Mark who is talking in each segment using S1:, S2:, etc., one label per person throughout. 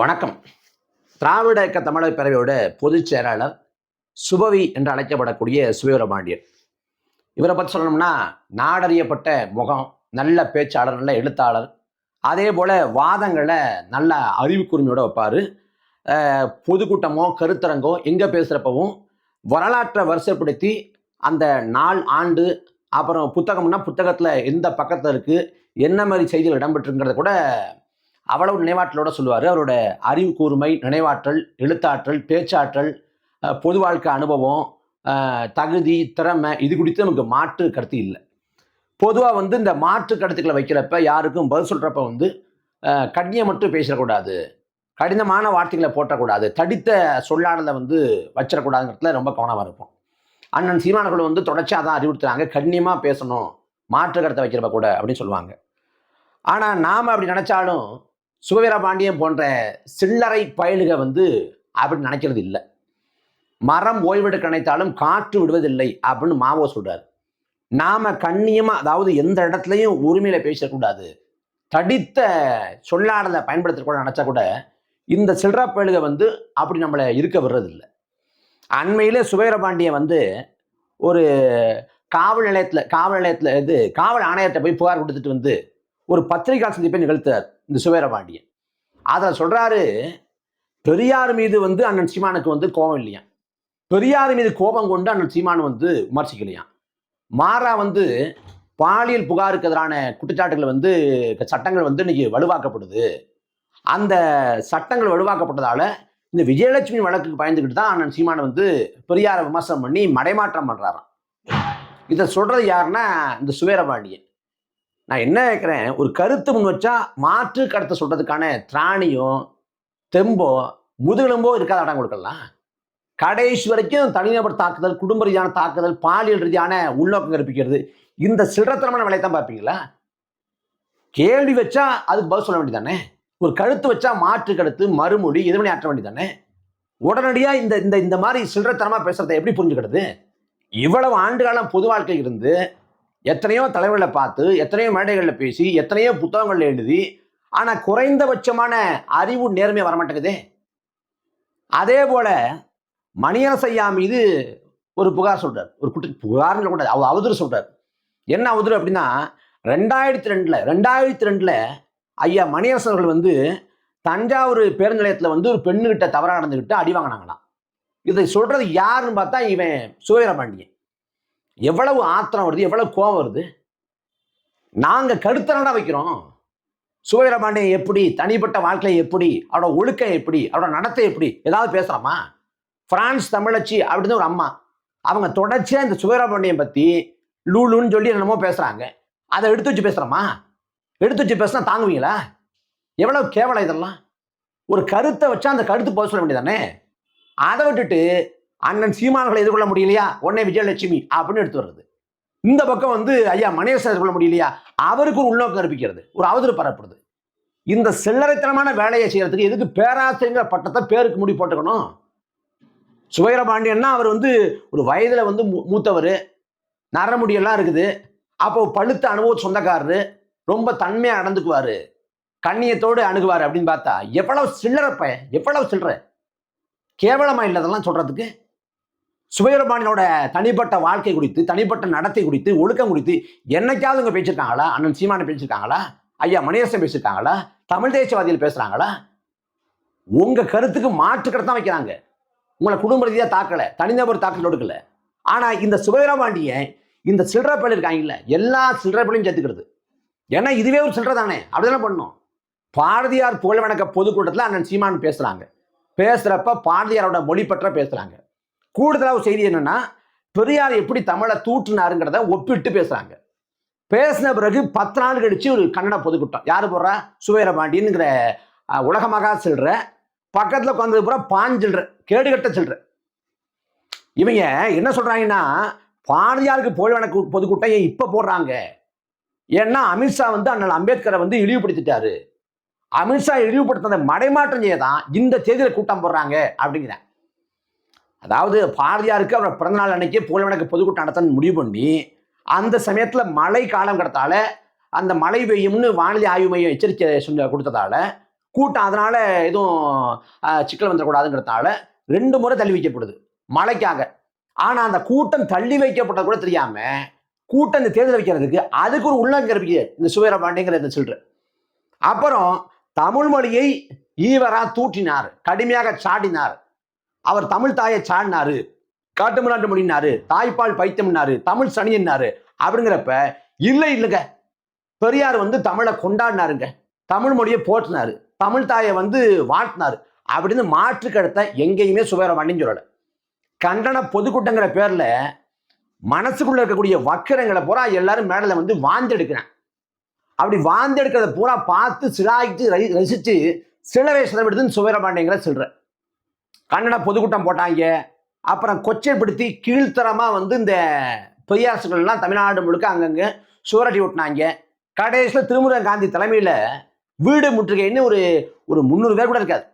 S1: வணக்கம். திராவிட இயக்க தமிழர் பேரவையோட பொதுச் செயலாளர் சுபவி என்று அழைக்கப்படக்கூடிய சுவீரபாண்டியன் இவரை பற்றி சொல்லணும்னா நாடறியப்பட்ட முகம் நல்ல பேச்சாளர் நல்ல எழுத்தாளர் அதே போல் வாதங்களை நல்ல அறிவு வைப்பார். பொதுக்கூட்டமோ கருத்தரங்கோ எங்கே பேசுகிறப்பவும் வரலாற்றை வரிசைப்படுத்தி அந்த நாள் ஆண்டு அப்புறம் புத்தகம்னா புத்தகத்தில் எந்த பக்கத்தில் இருக்குது என்ன மாதிரி செய்திகள் இடம்பெற்றுங்கிறத கூட அவ்வளவு நினைவாற்றலோட சொல்லுவார். அவரோட அறிவு கூர்மை நினைவாற்றல் எழுத்தாற்றல் பேச்சாற்றல் பொது வாழ்க்கை அனுபவம் தகுதி திறமை இது குறித்து நமக்கு மாற்று கருத்து இல்லை. பொதுவாக வந்து இந்த மாற்று கருத்துக்களை வைக்கிறப்ப யாருக்கும் பதில் சொல்கிறப்ப வந்து கடினம் மட்டும் பேசிடக்கூடாது. கடினமான வார்த்தைகளை போட்டக்கூடாது. தடித்த சொல்லாடலை வந்து வச்சிடக்கூடாதுங்கிறதுல ரொம்ப கவனமாக இருப்போம். அண்ணன் சீமானர்கள் வந்து தொடர்ச்சியாக தான் அறிவுறுத்துறாங்க. கண்ணியமாக பேசணும். மாற்று கருத்தை வைக்கிறப்ப கூட அப்படின்னு சொல்லுவாங்க. ஆனால் நாம் அப்படி நினச்சாலும் சுகவீர பாண்டியன் போன்ற சில்லறை பயலுக வந்து அப்படி நினைக்கிறது இல்லை. மரம் ஓய்வெடுக்க நினைத்தாலும் காற்று விடுவதில்லை அப்படின்னு மாவோ சொல்றாரு. நாம கண்ணியமா அதாவது எந்த இடத்துலையும் உரிமையில பேசக்கூடாது தடித்த சொல்லாடலை பயன்படுத்தக்கூட நினைச்சா கூட இந்த சில்லற பயலுக வந்து அப்படி நம்மளை இருக்க விடுறதில்லை. அண்மையிலே சுபைரபாண்டியன் வந்து ஒரு காவல் நிலையத்தில் காவல் நிலையத்தில் இது காவல் ஆணையத்தை போய் புகார் கொடுத்துட்டு வந்து ஒரு பத்திரிகை சந்திப்பை நிகழ்த்தார் இந்த சுவேரபாண்டியன். அதில் சொல்கிறாரு பெரியார் மீது வந்து அண்ணன் சீமானுக்கு வந்து கோபம் இல்லையா பெரியார் மீது கோபம் கொண்டு அண்ணன் சீமான் வந்து விமர்சிக்கலையா மாறா வந்து பாலியல் புகாருக்கு எதிரான குற்றச்சாட்டுகள் வந்து சட்டங்கள் வந்து இன்னைக்கு வலுவாக்கப்படுது. அந்த சட்டங்கள் வலுவாக்கப்பட்டதால இந்த விஜயலட்சுமி வழக்குக்கு பயந்துக்கிட்டு தான் அண்ணன் சீமானை வந்து பெரியாரை விமர்சனம் பண்ணி மடைமாற்றம் பண்ணுறாராம் இதை சொல்றது யாருன்னா இந்த சுவேரபாண்டியன். நான் என்ன கேட்குறேன் ஒரு கருத்து முன் வச்சா மாற்று கருத்தை சொல்றதுக்கான திராணியும் தெம்போ முதுகெலும்போ இருக்காத இடம் கொடுக்கலாம். கடைசி வரைக்கும் தனிநபர் தாக்குதல் குடும்ப ரீதியான தாக்குதல் பாலியல் ரீதியான உள்நோக்கம் கற்பிக்கிறது. இந்த சில்லறத்தனமான வேலையை தான் பார்ப்பீங்களா? கேள்வி வச்சா அதுக்கு பதில் சொல்ல வேண்டியதானே ஒரு கருத்து வச்சா மாற்று கருத்து மறுமொழி எதிர்மணி ஆற்ற வேண்டியதானே உடனடியாக இந்த இந்த இந்த மாதிரி சில்லறத்தனமாக பேசுறதை எப்படி புரிஞ்சுக்கிறது? இவ்வளவு ஆண்டு காலம் பொது வாழ்க்கை இருந்து எத்தனையோ தலைவர்களை பார்த்து எத்தனையோ மேடைகளில் பேசி எத்தனையோ புத்தகங்கள் எழுதி ஆனால் குறைந்தபட்சமான அறிவு நேர்மை வரமாட்டேங்குதே. அதே போல மணியரசையா மீது ஒரு புகார் சொல்றார். ஒரு குற்ற புகார்னு சொல்லக்கூடாது அவ அவதூறு சொல்றார். என்ன அவதூறு அப்படின்னா ரெண்டாயிரத்தி ரெண்டில் ரெண்டாயிரத்தி ரெண்டில் ஐயா மணியரசர்கள் வந்து தஞ்சாவூர் பேருந்து நிலையத்தில் வந்து ஒரு பெண்ணுகிட்ட தவறாக நடந்துக்கிட்டு அடி வாங்கினாங்களாம். இதை சொல்றது யாருன்னு பார்த்தா இவன் சுவேரபாண்டியன் எவ்வளவு ஆத்திரம் வருது எவ்வளவு கோபம் வருது? நாங்க கருத்தரடா வைக்கிறோம்? சுவீரபாண்டியன் எப்படி தனிப்பட்ட வாழ்க்கை எப்படி அவரோட ஒழுக்கம் எப்படி அவரோட நடத்தை எப்படி? ஏதாவது பேசலாமா? பிரான்ஸ் தமிழச்சி அப்படின்னு ஒரு அம்மா. அவங்க தொடர்ச்சியா இந்த சுவீரபாண்டியன் பத்தி லூலுன்னு சொல்லி என்னமோ பேசுறாங்க. அதை எடுத்து வச்சு பேசுறோமா எடுத்து வச்சு பேசினா தாங்குவீங்களா? எவ்வளவு கேவலம் இதெல்லாம். ஒரு கருத்தை வச்சா அந்த கருத்து போக சொல்ல வேண்டியதானே அதை விட்டுட்டு அண்ணன் சீமான்களை எதிர்கொள்ள முடியலையா? உடனே விஜயலட்சுமி அப்படின்னு எடுத்து வர்றது. இந்த பக்கம் வந்து ஐயா மணியரசன் எதிர்கொள்ள முடியலையா? அவருக்கு ஒரு உள்நோக்கம் கற்பிக்கிறது ஒரு அவதூறு பரப்புறது. இந்த சில்லறைத்தனமான வேலையை செய்யறதுக்கு எதுக்கு பேராசிரியங்கிற பட்டத்தை பேருக்கு முடி போட்டுக்கணும்? சுவீரபாண்டியன்னா அவர் வந்து ஒரு வயதில் வந்து மூ- மூத்தவர். நரமுடியெல்லாம் இருக்குது. அப்போ பழுத்த அனுபவ சொந்தக்காரரு. ரொம்ப தன்மையாக நடந்துக்குவார். கண்ணியத்தோடு அணுகுவார் அப்படின்னு பார்த்தா எவ்வளவு சில்லறப்ப எவ்வளவு சில்லற? கேவலமா இல்லை அதெல்லாம் சொல்றதுக்கு தனிப்பட்ட வாழ்க்கை குறித்து தனிப்பட்ட நடத்தை குறித்து ஒழுக்கம் குறித்து என்னைக்காவது இவங்க பேசியிருக்காங்களா? அண்ணன் சீமானை பேசியிருக்காங்களா? ஐயா மணியரசன் பேசியிருக்காங்களா? தமிழ் தேசியவாதிகள் பேசுகிறாங்களா உங்கள் கருத்துக்கு மாற்று தான் வைக்கிறாங்க. உங்களை குடும்ப ரீதியாக தாக்கலை தனிநபர் தாக்கல் கொடுக்கல ஆனால் இந்த சுபீரபாண்டியன் இந்த சில்லற பள்ளி இருக்காங்கல்ல எல்லா சில்லற பள்ளியும் சேர்த்துக்கிறது. ஏன்னா இதுவே ஒரு சில்லற தானே அப்படிதானே பண்ணும் பாரதியார் புகழ் வணக்க பொதுக்கூட்டத்தில் அண்ணன் சீமான் பேசுகிறாங்க பேசுகிறப்ப பாரதியாரோட மொழி பற்ற பேசுகிறாங்க கூடுதலாக ஒரு செய்தி என்னன்னா பெரியார் எப்படி தமிழை தூற்றுனாருங்கிறத ஒப்பிட்டு பேசுறாங்க. பேசின பிறகு பத்து நாள் கழிச்சு ஒரு கன்னட பொதுக்கூட்டம். யார் போடுறா? சுவேரபாண்டியனுங்கிற உலகமாக செல்ற பக்கத்தில் உட்காந்தது பூரா பாஞ்சில்ற கேடுகட்ட செல்ற. இவங்க என்ன சொல்றாங்கன்னா பாரதியாருக்கு போய் வணக்க பொதுக்கூட்டம் ஏன் இப்போ போடுறாங்க? ஏன்னா அமித்ஷா வந்து அண்ணல் அம்பேத்கரை வந்து இழிவுபடுத்திட்டாரு. அமித்ஷா இழிவுபடுத்தினதை மடைமாற்றம் செய்ய தான் இந்த தேதியில் கூட்டம் போடுறாங்க அப்படிங்கிறேன். அதாவது பாரதியாருக்கு அவர் பிறந்தநாள் அன்னைக்கு புகழ் வணக்க பொதுக்கூட்டம் நடத்தணும்னு முடிவு பண்ணி அந்த சமயத்தில் மழை காலம் கிடத்தால அந்த மழை பெய்யும்னு வானிலை ஆய்வு மையம் எச்சரிக்கை சொல்ல கொடுத்ததால கூட்டம் அதனால் எதுவும் சிக்கல் வந்துடக்கூடாதுங்கிறதால ரெண்டு முறை தள்ளி வைக்கப்படுது மழைக்காக. ஆனால் அந்த கூட்டம் தள்ளி வைக்கப்பட்டது கூட தெரியாமல் கூட்டம் இந்த தேர்தல் வைக்கிறதுக்கு அதுக்கு ஒரு உள்ளங்கருப்பிக்க இந்த சுவேர பாண்டியங்கிற இந்த சில்லற அப்புறம் தமிழ் மொழியை ஈவரா தூற்றினார் கடுமையாக சாடினார். அவர் தமிழ் தாயை சாடினாரு. காட்டுமிராண்டு முடினாரு தாய்ப்பால் பைத்தம்னாரு தமிழ் சனின்னாரு அப்படிங்கிறப்ப இல்லை இல்லைங்க. பெரியார் வந்து தமிழை கொண்டாடினாருங்க. தமிழ் மொழியை போற்றினாரு. தமிழ் தாயை வந்து வாழ்த்தினாரு. அப்படின்னு மாற்று கருத்தை எங்கேயுமே சுவேரமாண்டின்னு சொல்லலை. கண்டன பொதுக்கூட்டங்கிற பேர்ல மனசுக்குள்ள இருக்கக்கூடிய வக்கரங்களை பூரா எல்லாரும் மேடல வந்து வாந்தெடுக்கிறேன். அப்படி வாந்தெடுக்கிறத பூரா பார்த்து சிலாய்த்து ரை- சில சிலவை விடுதுன்னு சுவேரபாண்டியங்கிற சொல்கிறேன் கன்னட பொதுக்கூட்டம் போட்டாங்க. அப்புறம் கொச்சைப்படுத்தி கீழ்த்தரமாக வந்து இந்த பெரியாசுகள்லாம் தமிழ்நாடு முழுக்க அங்கங்கே சுவரட்டி ஓட்டினாங்க. கடைசியில் திருமுருகன் காந்தி தலைமையில் வீடு முற்றுகைன்னு ஒரு ஒரு முந்நூறு பேர் கூட இருக்காது.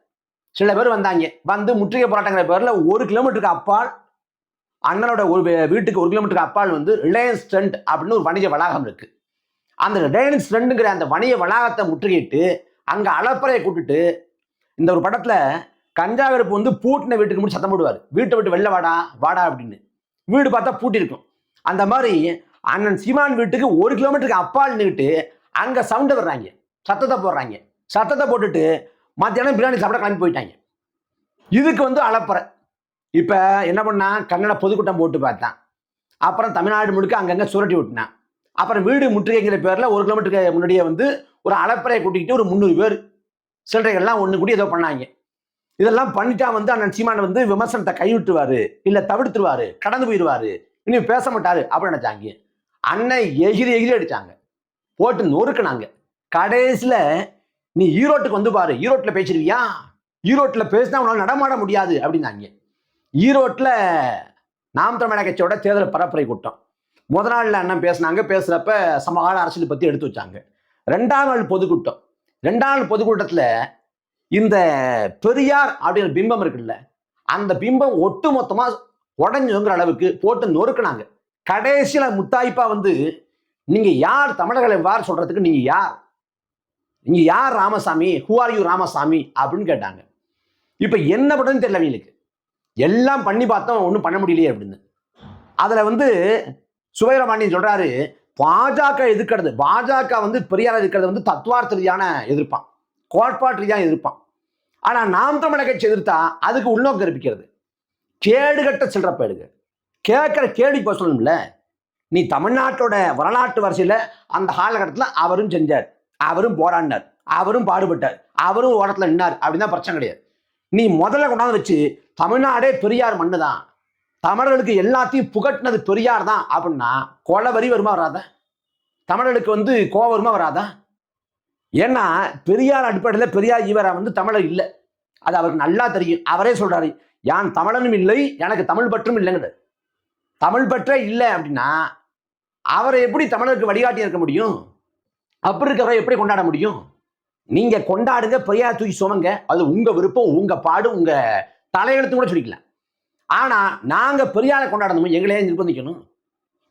S1: சில பேர் வந்தாங்க. வந்து முற்றுகை போராட்டங்கிற பேரில் ஒரு கிலோமீட்டருக்கு அப்பால் அண்ணனோட ஒரு வீட்டுக்கு ஒரு கிலோமீட்டருக்கு அப்பால் வந்து ரிலையன்ஸ் ட்ரெண்ட் அப்படின்னு ஒரு வணிக வளாகம் இருக்குது அந்த ரிலையன்ஸ் ட்ரெண்டுங்கிற அந்த வணிக வளாகத்தை முற்றுகையிட்டு அங்கே அலப்பறையை கூட்டுட்டு இந்த ஒரு படத்தில் கஞ்சா வெறுப்பு வந்து பூட்டின வீட்டுக்கு முடி சத்தம் போடுவார். வீட்டை விட்டு வெளில வாடா வாடா அப்படின்னு. வீடு பார்த்தா பூட்டி இருக்கும். அந்த மாதிரி அண்ணன் சீமான் வீட்டுக்கு ஒரு கிலோமீட்டருக்கு அப்பால் நின்றுட்டு அங்கே சவுண்டை வர்றாங்க சத்தத்தை போடுறாங்க. சத்தத்தை போட்டுட்டு மத்தியானம் பிரியாணி சாப்பிட கிளம்பி போயிட்டாங்க. இதுக்கு வந்து அலப்பறை இப்போ என்ன பண்ணா கன்னட பொதுக்கூட்டம் போட்டு பார்த்தான். அப்புறம் தமிழ்நாடு முழுக்க அங்கங்கே சுரட்டி விட்டினான். அப்புறம் வீடு முற்றுகைங்கிற பேரில் ஒரு கிலோமீட்டருக்கு முன்னாடியே வந்து ஒரு அளப்பறையை கூட்டிக்கிட்டு ஒரு முந்நூறு பேர் சில்லறைகள்லாம் ஒன்று கூடி ஏதோ பண்ணாங்க. இதெல்லாம் பண்ணிட்டா வந்து அண்ணன் சீமான் வந்து விமர்சனத்தை கைவிட்டுருவாரு இல்லை தவிர்த்துருவாரு கடந்து போயிடுவாரு. இனி பேச மாட்டாரு அப்படின்னு நினைச்சாங்க. அண்ணன் எகிரி எகிரி அடிச்சாங்க. போட்டு நொறுக்கினாங்க. கடைசியில் நீ ஈரோட்டுக்கு வந்து பாரு ஈரோட்டில் பேசிடுவியா ஈரோட்டில் பேசினா உன்னால நடமாட முடியாது அப்படின்னாங்க. ஈரோட்டில் நாம் தமிழக கட்சியோட தேர்தல் பரப்புரை கூட்டம். முத நாளில் அண்ணன் பேசினாங்க. பேசுகிறப்ப சமகால அரசியல் பற்றி எடுத்து வச்சாங்க. ரெண்டாம் நாள் பொதுக்கூட்டம். ரெண்டாம் நாள் பொதுக்கூட்டத்தில் இந்த பெரியார் அப்படிங்கிற பிம்பம் இருக்குல்ல அந்த பிம்பம் ஒட்டு மொத்தமாக உடஞ்சுங்கிற அளவுக்கு போட்டு நொறுக்குனாங்க. கடைசியில் முத்தாய்ப்பா வந்து நீங்க யார் தமிழர்களை வார் சொல்றதுக்கு நீங்க யார்? நீங்க யார் Ramasamy? Who are you Ramasamy? அப்படின்னு கேட்டாங்க. இப்போ என்ன பண்ணுறதுன்னு தெரியல அவங்களுக்கு. எல்லாம் பண்ணி பார்த்தோம் ஒன்றும் பண்ண முடியலையே அப்படின்னு. அதில் வந்து சுவைரபாண்டியன் சொல்றாரு பாஜக எதிர்க்கிறது பாஜக வந்து பெரியார் எதிர்க்கிறது வந்து தத்துவார்த்த ரீதியான எதிர்ப்பான் கோட்பாட்டு தான் எதிர்ப்பான். ஆனால் நாம் தமிழக கட்சி எதிர்த்தா அதுக்கு உள்நோக்கம் இருப்பிக்கிறது கேடுகட்ட சில்லற பேடுங்க கேட்குற கேள்வி இப்போ சொல்லணும்ல. நீ தமிழ்நாட்டோட வரலாற்று வரிசையில் அந்த காலகட்டத்தில் அவரும் செஞ்சார். அவரும் போராடினார். அவரும் பாடுபட்டார். அவரும் ஓரத்தில் நின்னார். அப்படின்னா பிரச்சனை கிடையாது. நீ முதல்ல கொண்டாந்து வச்சு தமிழ்நாடே பெரியார் மண்ணு தான். தமிழர்களுக்கு எல்லாத்தையும் புகட்டினது பெரியார் தான். அப்படின்னா கொலை வரி வருமா வராதா? தமிழர்களுக்கு வந்து கோவம் வருமா வராதா? ஏன்னா பெரியார் அடிப்படையில் பெரியார் ஈவரா வந்து தமிழர் இல்லை. அது அவருக்கு நல்லா தெரியும். அவரே சொல்றாரு யான் தமிழனும் இல்லை எனக்கு தமிழ் பற்றும் இல்லைங்கிறது. தமிழ் பற்றே இல்லை அப்படின்னா அவரை எப்படி தமிழருக்கு வழிகாட்டி இருக்க முடியும்? அப்படி இருக்கிறவரை எப்படி கொண்டாட முடியும்? நீங்க கொண்டாடுங்க பெரியார் தூக்கி சுமங்க. அது உங்க விருப்பம் உங்க பாடு உங்க தலையெழுத்து கூட சொல்லிக்கலாம். ஆனா நாங்க பெரியாரை கொண்டாடணும் எங்களே நிர்பந்திக்கணும்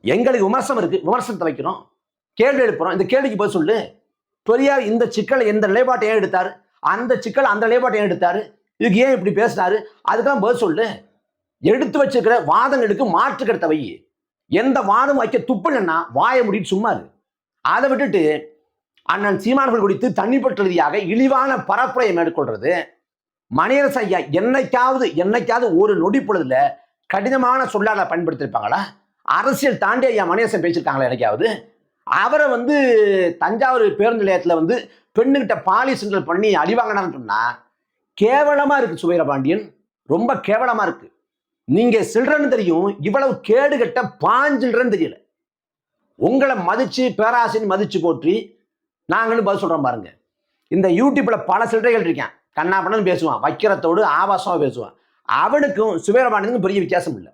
S1: எங்களுக்கு விமர்சனம் இருக்கு. விமர்சனத்தை வைக்கிறோம். கேள்வி எழுப்புறோம். இந்த கேள்விக்கு பதில் சொல்லு. பெரியார் இந்த சிக்கலை எந்த நிலைப்பாட்டை ஏன் எடுத்தாரு? அந்த சிக்கல் அந்த நிலைப்பாட்டை ஏன் எடுத்தாரு? இதுக்கு ஏன் இப்படி பேசினாரு? அதுக்கெல்லாம் பதில் சொல்லு. எடுத்து வச்சிருக்கிற வாதங்களுக்கு மாற்று கருத்தை வை. எந்த வாதம் வைக்க துப்புலன்னா வாயை முடிட்டு சும்மா இரு. அதை விட்டுட்டு அண்ணன் சீமான்கள் குறித்து தனிப்பட்ட ரீதியாக இழிவான பரப்புரையை மேற்கொள்றது. மணியரசு ஐயா என்னைக்காவது என்னைக்காவது ஒரு நொடி பொழுதுல கடினமான சொல்லாடலை பயன்படுத்தியிருப்பாங்களா அரசியல் தாண்டி ஐயா மணியரசன் பேசியிருக்காங்களா எனக்காவது அவரை வந்து தஞ்சாவூர் பேருந்து நிலையத்தில் வந்து பெண்ணுகிட்ட பாலி சென்றல் பண்ணி அடிவாங்கினான்னு சொன்னால் கேவலமாக இருக்குது சுவைரபாண்டியன். ரொம்ப கேவலமாக இருக்குது நீங்கள் சில்றன்னு தெரியும் இவ்வளவு கேடுகட்ட பாஞ்சில்றன்னு தெரியல. உங்களை மதித்து பேராசின்னு மதித்து போற்றி நாங்களும் பதில் சொல்கிறோம் பாருங்க. இந்த யூடியூப்பில் பல சில்லறைகள் இருக்கேன் கண்ணாப்பண்ணு பேசுவான் வைக்கிறத்தோடு ஆபாசமாக பேசுவான். அவனுக்கும் சுவீரபாண்டியனுக்கும் பெரிய வித்தியாசம் இல்லை.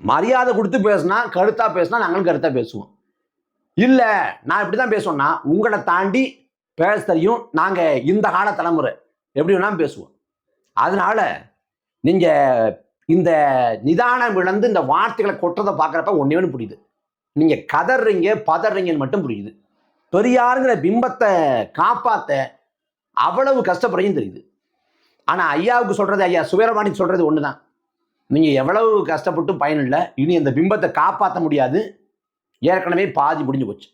S1: மரியாதை கொடுத்து பேசுனா கருத்தாக பேசினா நாங்களும் கருத்தாக பேசுவோம். இல்ல நான் இப்படி தான் பேசுவேன்னா உங்களை தாண்டி பேச தெரியும். நாங்க இந்த கால தலைமுறை. எப்படி வேணாலும் பேசுவோம். அதனால நீங்க இந்த நிதானம் விழுந்து இந்த வார்த்தைகளை கொட்டுறதை பார்க்குறப்ப ஒன்றே ஒன்று புரியுது. நீங்க கதறீங்க பதறீங்கன்னு மட்டும் புரியுது. பெரியாருங்கிற பிம்பத்தை காப்பாற்ற அவ்வளவு கஷ்டப்படுறையும் தெரியுது. ஆனால் ஐயாவுக்கு சொல்கிறது ஐயா சுவீரபாணி சொல்கிறது ஒன்று தான் நீங்கள் எவ்வளவு கஷ்டப்பட்டும் பயனில்லை. இனி அந்த பிம்பத்தை காப்பாற்ற முடியாது. ஏற்கனவே பாதி முடிஞ்சு போச்சு.